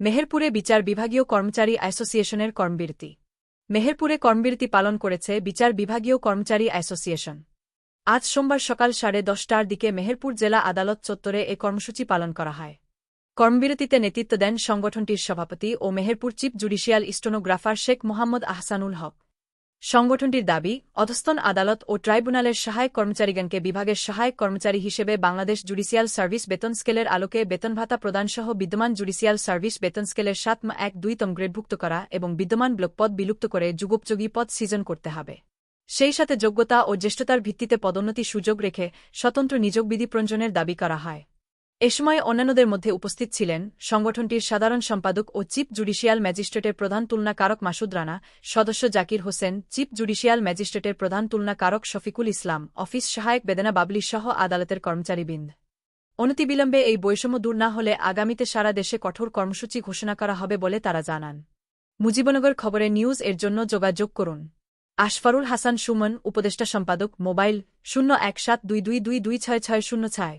মেহেরপুরে বিচার বিভাগীয় কর্মচারী অ্যাসোসিয়েশনের কর্মবিরতি। মেহেরপুরে কর্মবিরতি পালন করেছে বিচার বিভাগীয় কর্মচারী অ্যাসোসিয়েশন। আজ সোমবার সকাল সাড়ে দশটার দিকে মেহেরপুর জেলা আদালত চত্বরে এ কর্মসূচি পালন করা হয়। কর্মবিরতিতে নেতৃত্ব দেন সংগঠনটির সভাপতি ও Meherpur chief judicial stenographer Sheikh Mohammad Ahsanul Haque. সংগঠনটির দাবি, অধস্তন আদালত ও ট্রাইব্যুনালের সহায়ক কর্মচারীগণকে বিভাগের সহায়ক কর্মচারী হিসেবে বাংলাদেশ জুডিশিয়াল সার্ভিস বেতন স্কেলের আলোকে বেতন ভাতা প্রদানসহ বিদ্যমান জুডিশিয়াল সার্ভিস বেতন স্কেলের সাত মা এক দুই তম গ্রেডভুক্ত করা এবং বিদ্যমান ব্লক পদ বিলুপ্ত করে যুগোপযোগী পদ সৃজন করতে হবে। সেই সাথে যোগ্যতা ও জ্যেষ্ঠতার ভিত্তিতে পদোন্নতি সুযোগ রেখে স্বতন্ত্র নিযোগ বিধি প্রঞ্জনের দাবি করা হয়। এ সময় অন্যান্যদের মধ্যে উপস্থিত ছিলেন সংগঠনটির সাধারণ সম্পাদক ও চিফ জুডিশিয়াল ম্যাজিস্ট্রেটের প্রধান তুলনাকারক মাসুদ রানা, সদস্য জাকির হোসেন, চিফ জুডিশিয়াল ম্যাজিস্ট্রেটের প্রধান তুলনাকারক শফিকুল ইসলাম, অফিস সহায়ক বেদনা বাবলি সহ আদালতের কর্মচারীবৃন্দ। অনতিবিলম্বে এই বৈষম্য দূর না হলে আগামীতে সারা দেশে কঠোর কর্মসূচি ঘোষণা করা হবে বলে তারা জানান। মুজিবনগর খবরে নিউজ এর জন্য যোগাযোগ করুন। আশফারুল হাসান সুমন, উপদেষ্টা সম্পাদক, মোবাইল শূন্য এক সাত দুই দুই দুই দুই ছয় ছয় শূন্য ছয়।